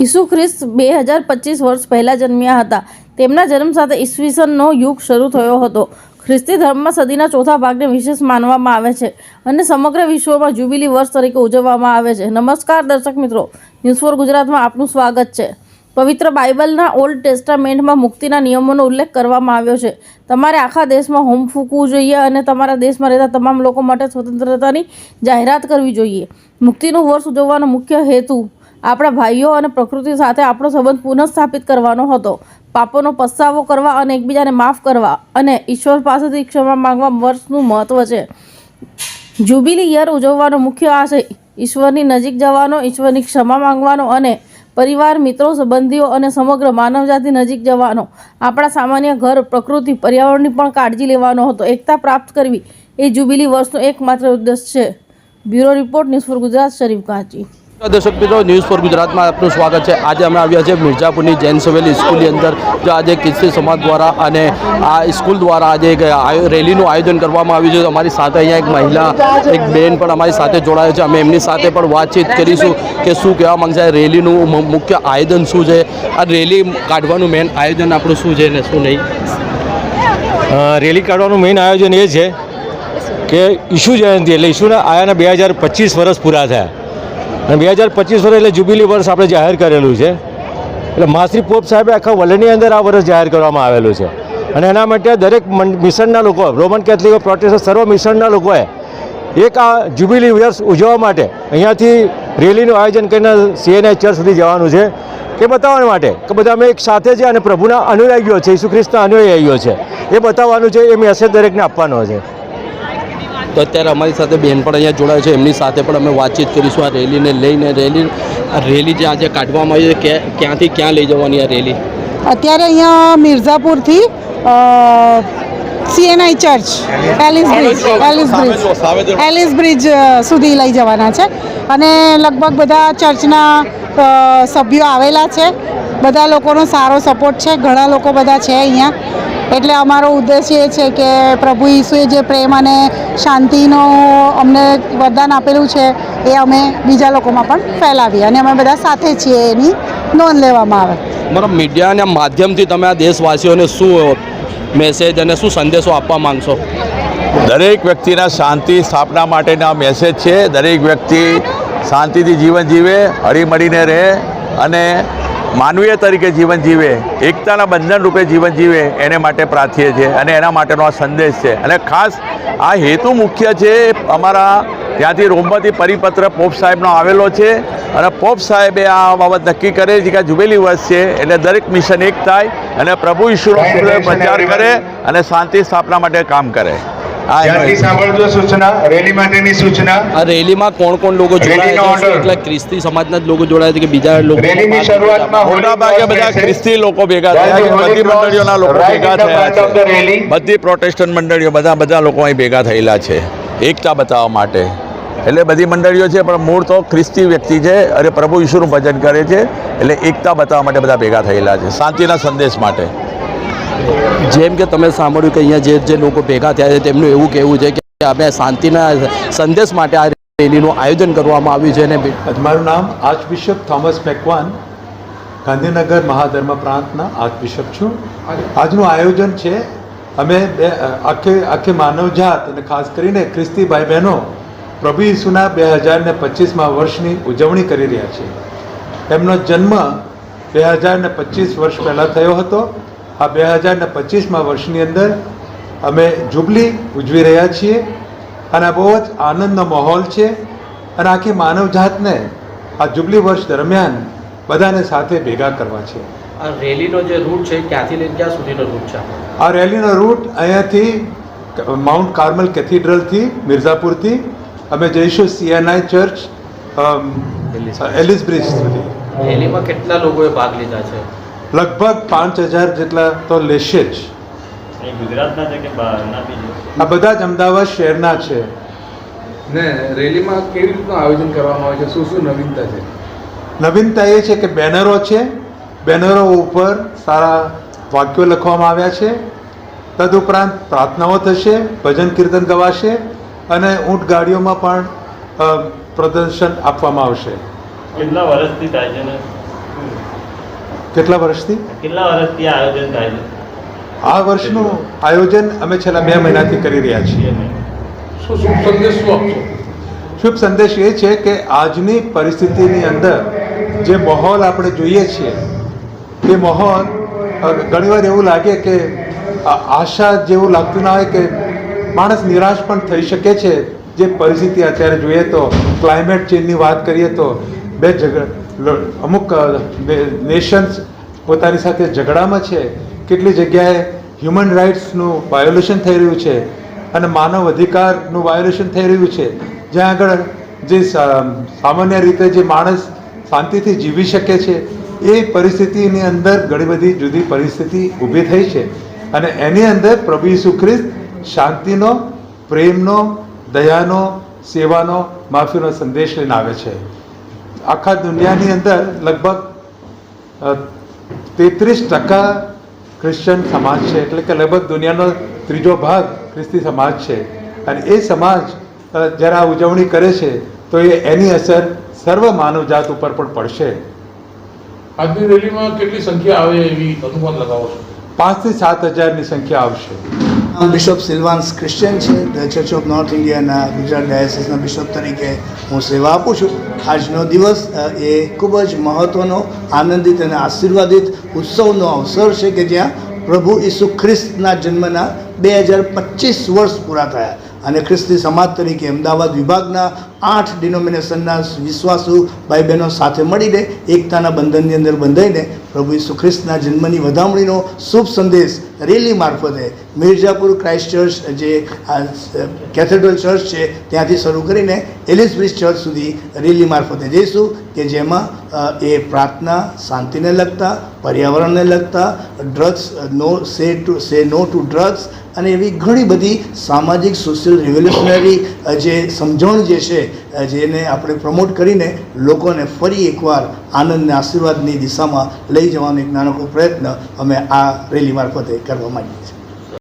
ઈસુ ખ્રિસ્ત બે હજાર પચીસ વર્ષ પહેલાં જન્મ્યા હતા. તેમના જન્મ સાથે ઈસવીસનનો યુગ શરૂ થયો હતો. ખ્રિસ્તી ધર્મમાં સદીના ચોથા ભાગને વિશેષ માનવામાં આવે છે અને સમગ્ર વિશ્વમાં જ્યુબિલી વર્ષ તરીકે ઉજવવામાં આવે છે. નમસ્કાર દર્શક મિત્રો ન્યૂઝ ફોર ગુજરાતમાં આપનું સ્વાગત છે. પવિત્ર બાઇબલના ઓલ્ડ ટેસ્ટામેન્ટમાં મુક્તિના નિયમોનો ઉલ્લેખ કરવામાં આવ્યો છે. તમારે આખા દેશમાં હોમ ફૂંકવું જોઈએ અને તમારા દેશમાં રહેતા તમામ લોકો માટે સ્વતંત્રતાની જાહેરાત કરવી જોઈએ. મુક્તિનું વર્ષ ઉજવવાનો મુખ્ય હેતુ આપણા ભાઈઓ અને પ્રકૃતિ સાથે આપણો સંબંધ પુનઃસ્થાપિત કરવાનો હતો. પાપોનો પસ્તાવો કરવા અને એકબીજાને માફ કરવા અને ઈશ્વર પાસેથી ક્ષમા માંગવા વર્ષનું મહત્વ છે. જુબીલી યર ઉજવવાનો મુખ્ય આશય ઈશ્વરની નજીક જવાનો, ઈશ્વરની ક્ષમા માંગવાનો અને પરિવાર, મિત્રો, સંબંધીઓ અને સમગ્ર માનવજાતિ નજીક જવાનો. આપણા સામાન્ય ઘર, પ્રકૃતિ, પર્યાવરણની પણ કાળજી લેવાનો હતો. એકતા પ્રાપ્ત કરવી એ જુબીલી વર્ષનો એકમાત્ર ઉદ્દેશ છે. Bureau report, news for Gujarat, Sharif, Kanchi. દર્શક મિત્રો ન્યૂઝ ફોર ગુજરાતમાં આપનું સ્વાગત છે. આજે અમે આવ્યા છે મિર્ઝાપુરની જૈન સવેલી સ્કૂલની અંદર જે આજે કિસ્તી સમાજ દ્વારા અને આ સ્કૂલ દ્વારા આજે એક રેલીનું આયોજન કરવામાં આવ્યું છે. અમારી સાથે અહીંયા એક મહિલા, એક બેન પણ અમારી સાથે જોડાયો છે. અમે એમની સાથે પણ વાતચીત કરીશું કે શું કહેવા માંગશે. રેલીનું મુખ્ય આયોજન શું છે? આ રેલી કાઢવાનું મેન આયોજન આપણું શું છે ને શું નહીં? રેલી કાઢવાનું મેઇન આયોજન એ છે કે ઈશુ જયંતિ એટલે ઈશુના આયાના બે હજાર પચીસ વર્ષ પૂરા થયા. અને બે હજાર પચીસ વર્ષ એટલે જુબીલી વર્ષ આપણે જાહેર કરેલું છે. એટલે મહાશ્રી પોપ સાહેબે આખા વર્લ્ડની અંદર આ વર્ષ જાહેર કરવામાં આવેલું છે. અને એના માટે દરેક મિશનના લોકો રોમન કેથલિક પ્રોટેસ્ટન્ટ સર્વ મિશનના લોકોએ એક આ જ્યુબિલી વર્ષ ઉજવવા માટે અહીંયાથી રેલીનું આયોજન કરીને સીએનઆઈ ચર્ચ સુધી જવાનું છે. એ બતાવવા માટે કે બધા અમે એક સાથે છે અને પ્રભુના અનુયાયીઓ છે, ઈસુ ખ્રિસ્તના અનુયાયીઓ છે. એ બતાવવાનું છે, એ મેસેજ દરેકને આપવાનો છે. તો અત્યારે અમારી સાથે બહેન પણ અહીંયા જોડાય છે. એમની સાથે પણ અમે વાતચીત કરીશું આ રેલીને લઈને. રેલી આ રેલી જે આજે કાઢવામાં આવી છે કે ક્યાંથી ક્યાં લઈ જવાની આ રેલી? અત્યારે અહીંયા મિર્ઝાપુરથી CNI church Ellis bridge Ellis bridge Ellis bridge સુધી લઈ જવાના છે. અને લગભગ બધા ચર્ચના સભ્યો આવેલા છે. બધા લોકોનો સારો સપોર્ટ છે ઘણા લોકો બધા છે અહીંયા. એટલે અમારો ઉદ્દેશ્ય એ છે કે પ્રભુ ઈસુએ જે પ્રેમ અને શાંતિનો અમને વરદાન આપેલું છે એ અમે બીજા લોકોમાં પણ ફેલાવીએ અને અમે બધા સાથે છીએ એની નોંધ લેવામાં આવે. મારા મીડિયાના માધ્યમથી તમે આ દેશવાસીઓને શું મેસેજ અને શું સંદેશો આપવા માંગશો? દરેક વ્યક્તિના શાંતિ સ્થાપના માટેના મેસેજ છે. દરેક વ્યક્તિ શાંતિથી જીવન જીવે હળીમળીને રહે અને માનવીય તરીકે જીવન જીવે એકતાના બંધન રૂપે જીવન જીવે એને માટે પ્રાર્થીએ છે અને એના માટેનો આ સંદેશ છે. અને ખાસ આ હેતુ મુખ્ય છે અમારા ત્યાંથી રોમમાંથી પરિપત્ર પોપ સાહેબનો આવેલો છે. અને પોપ સાહેબે આ બાબત નક્કી કરે છે કે જુબેલી વર્ષ છે એટલે દરેક મિશન એક થાય અને પ્રભુ ઈશ્વરનો પ્રચાર કરે અને શાંતિ સ્થાપના માટે કામ કરે. સાંભળજો સૂચના રેલી માટેની સૂચના. આ રેલીમાં કોણ કોણ લોકો જોડાયા છે? એટલે ખ્રિસ્તી સમાજના જ લોકો જોડાયા છે કે બીજા લોકો રેલીની શરૂઆતમાં મોટા ભાગે બધા ખ્રિસ્તી લોકો ભેગા થયા છે બધી મંડળીઓના લોકો ભેગા થયા છે. બધી પ્રોટેસ્ટન્ટ મંડળીઓ બધા બધા લોકો અહીં ભેગા થયેલા છે એકતા બતાવવા માટે. એટલે બધી મંડળીઓ છે પણ મૂળ તો ખ્રિસ્તી વ્યક્તિ છે અને પ્રભુ ઈશ્વરનું ભજન કરે છે એટલે એકતા બતાવવા માટે બધા ભેગા થયેલા છે શાંતિના સંદેશ માટે. જેમ કે તમે સાંભળ્યું કે અહીંયા જે જે લોકો ભેગા થયા છે, તેમનું એવું કહેવું છે કે અમે શાંતિના સંદેશ માટે આ રેલીનું આયોજન કરવામાં આવ્યું છે અને મારું નામ arch bishop Thomas Macwan, Gandhinagar મહાધર્મ પ્રાંતના આર્ચ બિશપ છું. આજનું આયોજન છે, અમે બે આખે, આખી માનવજાત અને ખાસ કરીને ખ્રિસ્તી ભાઈ બહેનો પ્રભુ ઈસુના બે હજાર ને પચીસમાં વર્ષની ઉજવણી કરી રહ્યા છીએ એમનો જન્મ બે હજાર ને પચીસ વર્ષ પહેલાં થયો હતો. આ બે હજારના પચીસમાં વર્ષની અંદર અમે જુબલી ઉજવી રહ્યા છીએ અને આ બહુ જ આનંદનો માહોલ છે અને આખી માનવજાતને આ જુબલી વર્ષ દરમિયાન બધાને સાથે ભેગા કરવા છે. આ રેલીનો જે રૂટ છે ક્યાંથી લઈને ક્યાં સુધીનો રૂટ છે આ રેલીનો રૂટ અહીંયાથી માઉન્ટ કાર્મલ કેથીડ્રલથી મિર્ઝાપુરથી અમે જઈશું સીએનઆઈ ચર્ચ એલિસ બ્રિજ સુધી. રેલીમાં કેટલા લોકોએ ભાગ લીધા છે? લગભગ પાંચ હજાર જેટલા તો લેશે જ. ગુજરાતના છે કે આ બધા જ અમદાવાદ શહેરના છે. ને રેલીમાં કેવી રીતનું આયોજન કરવામાં આવે છે? શું શું નવીનતા છે? નવીનતા એ છે કે બેનરો છે. બેનરો ઉપર સારા વાક્યો લખવામાં આવ્યા છે. તદુપરાંત પ્રાર્થનાઓ થશે ભજન કીર્તન ગવાશે અને ઊંટ ગાડીઓમાં પણ પ્રદર્શન આપવામાં આવશે. કેટલા વર્ષથી થાય છે કેટલા વર્ષથી? કેટલા વર્ષથી આયોજન થાય છે? આ વર્ષનું આયોજન અમે છેલ્લા બે મહિનાથી કરી રહ્યા છીએ. શું શુભ સંદેશ શું આપશો? શુભ સંદેશ એ છે કે આજની પરિસ્થિતિની અંદર જે માહોલ આપણે જોઈએ છીએ તે માહોલ ઘણીવાર એવું લાગે કે આશા જેવું લાગતું ના હોય કે માણસ નિરાશ પણ થઈ શકે છે. જે પરિસ્થિતિ અત્યારે જોઈએ તો ક્લાઇમેટ ચેન્જની વાત કરીએ તો બે ઝઘડા અમુક નેશન્સ પોતાની સાથે ઝઘડામાં છે. કેટલી જગ્યાએ હ્યુમન રાઇટ્સનું વાયોલેશન થઈ રહ્યું છે અને માનવ અધિકારનું વાયોલેશન થઈ રહ્યું છે. જ્યાં આગળ જે સામાન્ય રીતે જે માણસ શાંતિથી જીવી શકે છે, એ પરિસ્થિતિની અંદર ઘણી બધી જુદી પરિસ્થિતિ ઊભી થઈ છે. અને એની અંદર પ્રભુ ઈસુ શાંતિનો, પ્રેમનો, દયાનો, સેવાનો, માફીનો સંદેશ લઈને આવે છે. આખા દુનિયાની અંદર લગભગ તેત્રીસ ટકા ક્રિશ્ચન સમાજ છે. એટલે કે લગભગ દુનિયાનો ત્રીજો ભાગ ખ્રિસ્તી સમાજ છે. અને એ સમાજ જ્યારે આ ઉજવણી કરે છે, તો એ એની અસર સર્વ માનવજાત ઉપર પણ પડશે. આજની રેલીમાં કેટલી સંખ્યા આવે એવી અનુમાન લગાવો છો? પાંચથી સાત હજારની સંખ્યા આવશે. બિશપ સિલ્વાન્સ ક્રિશ્ચિયન છે ચર્ચ ઓફ નોર્થ ઇન્ડિયાના ગુજરાત ડાયસિસના બિશપ તરીકે હું સેવા આપું છું. આજનો દિવસ એ ખૂબ જ મહત્ત્વનો આનંદિત અને આશીર્વાદિત ઉત્સવનો અવસર છે કે જ્યાં પ્રભુ ઈસુ ખ્રિસ્તના જન્મના બે હજાર પચીસ વર્ષ પૂરા થયા. અને ખ્રિસ્તી સમાજ તરીકે અમદાવાદ વિભાગના આઠ ડિનોમિનેશનના વિશ્વાસુ ભાઈ બહેનો સાથે મળીને એકતાના બંધનની અંદર બંધાઈને પ્રભુ ઈસુ ખ્રિસ્તના જન્મની વધામણીનો શુભ સંદેશ રેલી મારફતે મિર્જાપુર ક્રાઇસ્ટ ચર્ચ જે કેથેડ્રલ ચર્ચ છે, ત્યાંથી શરૂ કરીને એલિઝબ્રિજ ચર્ચ સુધી રેલી મારફતે જઈશું કે જેમાં એ પ્રાર્થના શાંતિને લગતા, પર્યાવરણને લગતા, ડ્રગ્સ નો, સે ટુ, સે નો ટુ ડ્રગ્સ અને એવી ઘણી બધી સામાજિક, સોશિયલ, રિવોલ્યુશનરી જે સમજણ જે છે જેને આપણે પ્રમોટ કરીને લોકોને ફરી એકવાર આનંદ અને આશીર્વાદની દિશામાં લઈ જવાનો એક નાનકડો પ્રયત્ન અમે આ રેલી મારફતે કરવા માંગીએ છીએ.